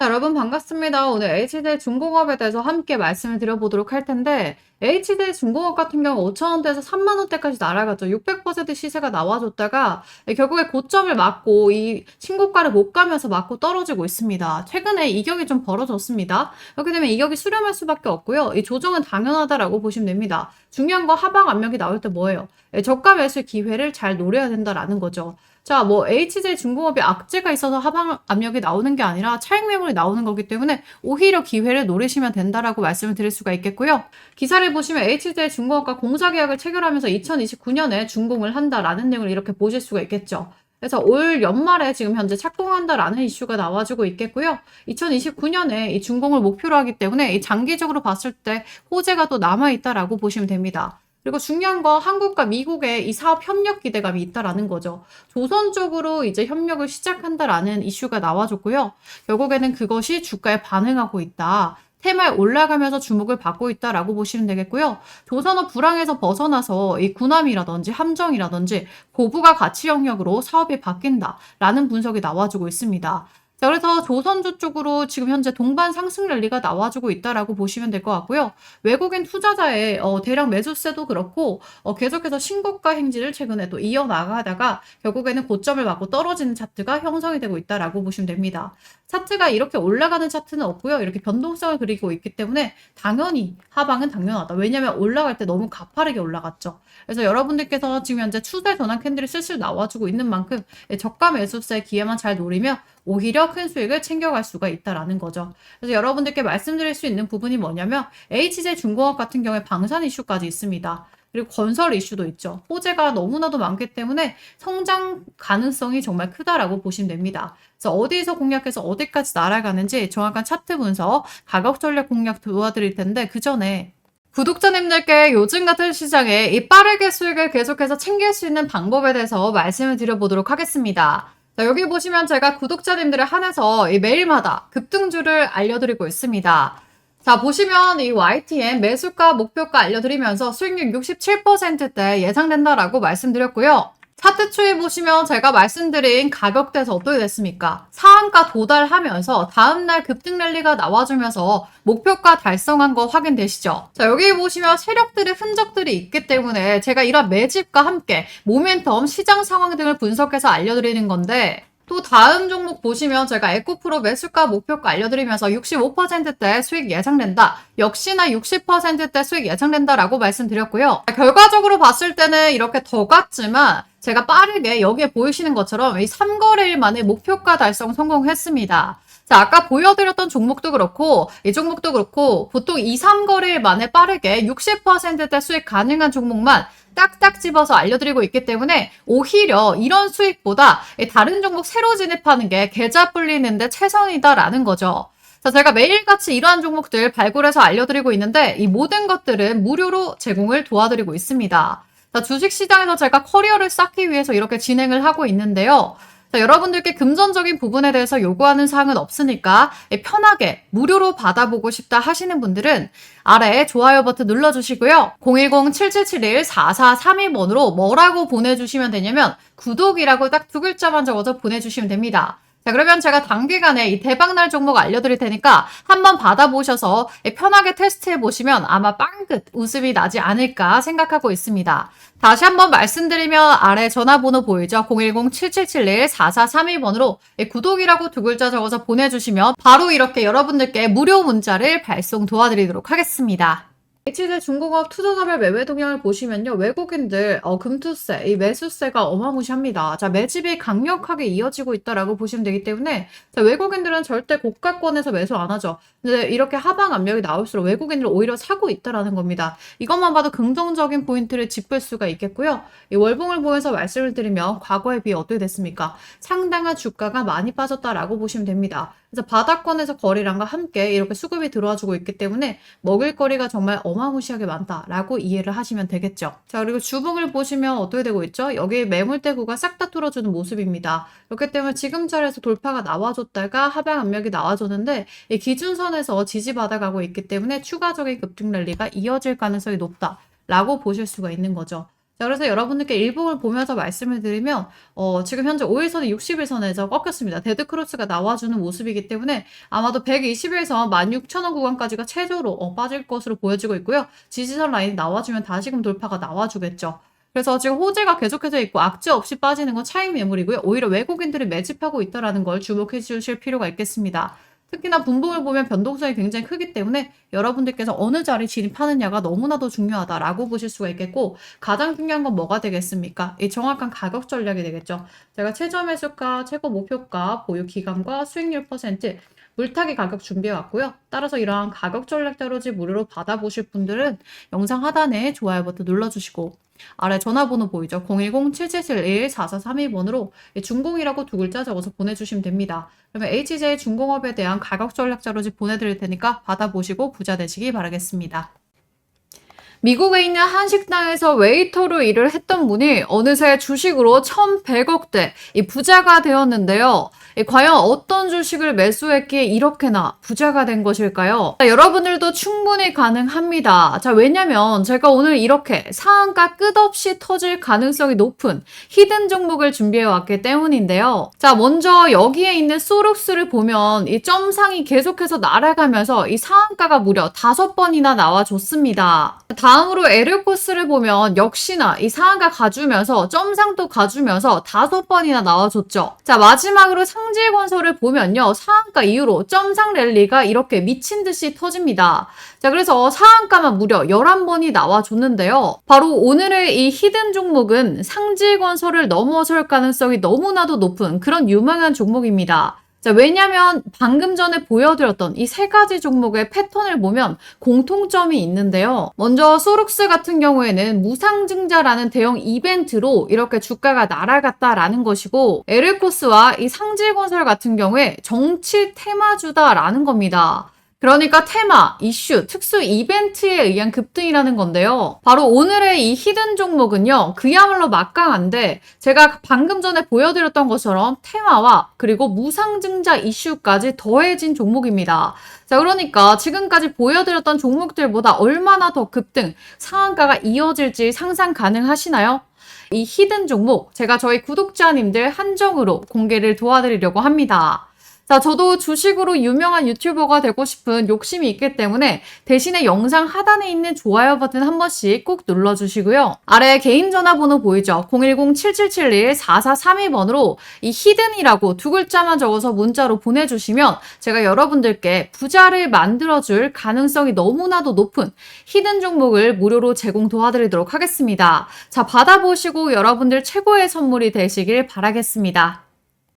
자, 여러분 반갑습니다. 오늘 HDL 중공업에 대해서 함께 말씀을 드려보도록 할 텐데 HDL 중공업 같은 경우 5천원대에서 3만원대까지 날아갔죠. 600% 시세가 나와줬다가 결국에 고점을 맞고 이 신고가를 못 가면서 맞고 떨어지고 있습니다. 최근에 이격이 좀 벌어졌습니다. 그렇게 되면 이격이 수렴할 수밖에 없고요. 이 조정은 당연하다라고 보시면 됩니다. 중요한 거 하방 압력이 나올 때 뭐예요? 예, 저가 매수 기회를 잘 노려야 된다라는 거죠. 자, 뭐 HJ 중공업이 악재가 있어서 하방 압력이 나오는 게 아니라 차익 매물이 나오는 거기 때문에 오히려 기회를 노리시면 된다라고 말씀을 드릴 수가 있겠고요. 기사를 보시면 HJ 중공업과 공사 계약을 체결하면서 2029년에 준공을 한다라는 내용을 이렇게 보실 수가 있겠죠. 그래서 올 연말에 지금 현재 착공한다라는 이슈가 나와주고 있겠고요. 2029년에 이 준공을 목표로 하기 때문에 이 장기적으로 봤을 때 호재가 또 남아있다라고 보시면 됩니다. 그리고 중요한 건 한국과 미국의 이 사업 협력 기대감이 있다라는 거죠. 조선 쪽으로 이제 협력을 시작한다라는 이슈가 나와줬고요. 결국에는 그것이 주가에 반응하고 있다. 테마에 올라가면서 주목을 받고 있다라고 보시면 되겠고요. 조선업 불황에서 벗어나서 이 군함이라든지 함정이라든지 고부가 가치 영역으로 사업이 바뀐다라는 분석이 나와주고 있습니다. 자, 그래서 조선주 쪽으로 지금 현재 동반 상승 랠리가 나와주고 있다라고 보시면 될 것 같고요. 외국인 투자자의 어, 대량 매수세도 그렇고 어, 계속해서 신고가 행진을 최근에 또 이어나가다가 결국에는 고점을 맞고 떨어지는 차트가 형성이 되고 있다라고 보시면 됩니다. 차트가 이렇게 올라가는 차트는 없고요. 이렇게 변동성을 그리고 있기 때문에 당연히 하방은 당연하다. 왜냐하면 올라갈 때 너무 가파르게 올라갔죠. 그래서 여러분들께서 지금 현재 추세 전환 캔들이 슬슬 나와주고 있는 만큼 저가 매수세 기회만 잘 노리면 오히려 큰 수익을 챙겨갈 수가 있다라는 거죠. 그래서 여러분들께 말씀드릴 수 있는 부분이 뭐냐면 HJ 중공업 같은 경우에 방산 이슈까지 있습니다. 그리고 건설 이슈도 있죠. 호재가 너무나도 많기 때문에 성장 가능성이 정말 크다라고 보시면 됩니다. 그래서 어디에서 공략해서 어디까지 날아가는지 정확한 차트 분석, 가격 전략 공략 도와드릴 텐데 그 전에 구독자님들께 요즘 같은 시장에 이 빠르게 수익을 계속해서 챙길 수 있는 방법에 대해서 말씀을 드려보도록 하겠습니다. 자, 여기 보시면 제가 구독자님들을 한해서 이 매일마다 급등주를 알려드리고 있습니다. 자, 보시면 이 YTN 매수가 목표가 알려드리면서 수익률 67%대 예상된다라고 말씀드렸고요. 차트 추에 보시면 제가 말씀드린 가격대에서 어떻게 됐습니까? 상한가 도달하면서 다음날 급등 랠리가 나와주면서 목표가 달성한 거 확인되시죠? 자, 여기 보시면 세력들의 흔적들이 있기 때문에 제가 이런 매집과 함께 모멘텀, 시장 상황 등을 분석해서 알려드리는 건데 또 다음 종목 보시면 제가 에코프로 매수가 목표가 알려드리면서 65%대 수익 예상된다. 역시나 60%대 수익 예상된다라고 말씀드렸고요. 결과적으로 봤을 때는 이렇게 더 같지만 제가 빠르게 여기에 보이시는 것처럼 이 3거래일 만에 목표가 달성 성공했습니다. 자, 아까 보여드렸던 종목도 그렇고, 이 종목도 그렇고, 보통 2, 3거래일 만에 빠르게 60%대 수익 가능한 종목만 딱딱 집어서 알려드리고 있기 때문에 오히려 이런 수익보다 다른 종목 새로 진입하는 게 계좌 불리는데 최선이다라는 거죠. 자, 제가 매일같이 이러한 종목들 발굴해서 알려드리고 있는데 이 모든 것들은 무료로 제공을 도와드리고 있습니다. 자, 주식시장에서 제가 커리어를 쌓기 위해서 이렇게 진행을 하고 있는데요. 자, 여러분들께 금전적인 부분에 대해서 요구하는 사항은 없으니까 편하게 무료로 받아보고 싶다 하시는 분들은 아래 좋아요 버튼 눌러주시고요. 010-7771-4432번으로 뭐라고 보내주시면 되냐면 구독이라고 딱 두 글자만 적어서 보내주시면 됩니다. 자, 그러면 제가 단기간에 이 대박날 종목 알려드릴 테니까 한번 받아보셔서 편하게 테스트해 보시면 아마 빵긋 웃음이 나지 않을까 생각하고 있습니다. 다시 한번 말씀드리면 아래 전화번호 보이죠? 010-7771-4432번으로 구독이라고 두 글자 적어서 보내주시면 바로 이렇게 여러분들께 무료 문자를 발송 도와드리도록 하겠습니다. HZ 중공업 투자자별 매매 동향을 보시면요. 외국인들 어, 금투세, 이 매수세가 어마무시합니다. 자, 매집이 강력하게 이어지고 있다라고 보시면 되기 때문에 자, 외국인들은 절대 고가권에서 매수 안 하죠. 근데 이렇게 하방 압력이 나올수록 외국인들 오히려 사고 있다라는 겁니다. 이것만 봐도 긍정적인 포인트를 짚을 수가 있겠고요. 이 월봉을 보면서 말씀을 드리면 과거에 비해 어떻게 됐습니까? 상당한 주가가 많이 빠졌다라고 보시면 됩니다. 그래서 바닥권에서 거래량과 함께 이렇게 수급이 들어와주고 있기 때문에 먹을거리가 정말 어 마무시하게 많다라고 이해를 하시면 되겠죠. 자 그리고 주봉을 보시면 어떻게 되고 있죠? 여기 매물대구가 싹 다 뚫어주는 모습입니다. 그렇기 때문에 지금 자리에서 돌파가 나와줬다가 하방 압력이 나와줬는데 이 기준선에서 지지받아가고 있기 때문에 추가적인 급등 랠리가 이어질 가능성이 높다 라고 보실 수가 있는 거죠. 자, 그래서 여러분들께 일봉을 보면서 말씀을 드리면, 어, 지금 현재 5일선이 60일선에서 꺾였습니다. 데드크로스가 나와주는 모습이기 때문에 아마도 120일선 16,000원 구간까지가 최저로 어, 빠질 것으로 보여지고 있고요. 지지선 라인이 나와주면 다시금 돌파가 나와주겠죠. 그래서 지금 호재가 계속해서 있고 악재 없이 빠지는 건 차익 매물이고요. 오히려 외국인들이 매집하고 있다라는 걸 주목해 주실 필요가 있겠습니다. 특히나 분봉을 보면 변동성이 굉장히 크기 때문에 여러분들께서 어느 자리 진입하느냐가 너무나도 중요하다라고 보실 수가 있겠고 가장 중요한 건 뭐가 되겠습니까? 이 정확한 가격 전략이 되겠죠. 제가 최저 매수가, 최고 목표가, 보유 기간과 수익률 퍼센트 물타기 가격 준비해 왔고요. 따라서 이러한 가격 전략 자료지 무료로 받아보실 분들은 영상 하단에 좋아요 버튼 눌러주시고 아래 전화번호 보이죠? 010-7771-4432번으로 중공이라고 두 글자 적어서 보내주시면 됩니다. 그러면 HJ 중공업에 대한 가격 전략 자료지 보내드릴 테니까 받아보시고 부자 되시기 바라겠습니다. 미국에 있는 한 식당에서 웨이터로 일을 했던 분이 어느새 주식으로 1,100억대 이 부자가 되었는데요. 이 과연 어떤 주식을 매수했기에 이렇게나 부자가 된 것일까요? 자, 여러분들도 충분히 가능합니다. 자, 왜냐면 제가 오늘 이렇게 상한가 끝없이 터질 가능성이 높은 히든 종목을 준비해 왔기 때문인데요. 자, 먼저 여기에 있는 소룩스를 보면 이 점상이 계속해서 날아가면서 이 상한가가 무려 다섯 번이나 나와줬습니다. 다음으로 에르 코스를 보면 역시나 이 상한가 가주면서 점상도 가주면서 다섯 번이나 나와줬죠. 자, 마지막으로 상질건설을 보면요. 상한가 이후로 점상 랠리가 이렇게 미친 듯이 터집니다. 자, 그래서 상한가만 무려 11번이 나와줬는데요. 바로 오늘의 이 히든 종목은 상질건설을 넘어설 가능성이 너무나도 높은 그런 유망한 종목입니다. 자, 왜냐면 방금 전에 보여드렸던 이 세 가지 종목의 패턴을 보면 공통점이 있는데요. 먼저 소룩스 같은 경우에는 무상증자라는 대형 이벤트로 이렇게 주가가 날아갔다라는 것이고 에르코스와 이 상질건설 같은 경우에 정치 테마주다라는 겁니다. 그러니까 테마, 이슈, 특수 이벤트에 의한 급등이라는 건데요. 바로 오늘의 이 히든 종목은요. 그야말로 막강한데 제가 방금 전에 보여드렸던 것처럼 테마와 그리고 무상증자 이슈까지 더해진 종목입니다. 자, 그러니까 지금까지 보여드렸던 종목들보다 얼마나 더 급등, 상한가가 이어질지 상상 가능하시나요? 이 히든 종목 제가 저희 구독자님들 한정으로 공개를 도와드리려고 합니다. 자, 저도 주식으로 유명한 유튜버가 되고 싶은 욕심이 있기 때문에 대신에 영상 하단에 있는 좋아요 버튼 한 번씩 꼭 눌러주시고요. 아래 개인 전화번호 보이죠? 010-7771-4432번으로 이 히든이라고 두 글자만 적어서 문자로 보내주시면 제가 여러분들께 부자를 만들어줄 가능성이 너무나도 높은 히든 종목을 무료로 제공 도와드리도록 하겠습니다. 자, 받아보시고 여러분들 최고의 선물이 되시길 바라겠습니다.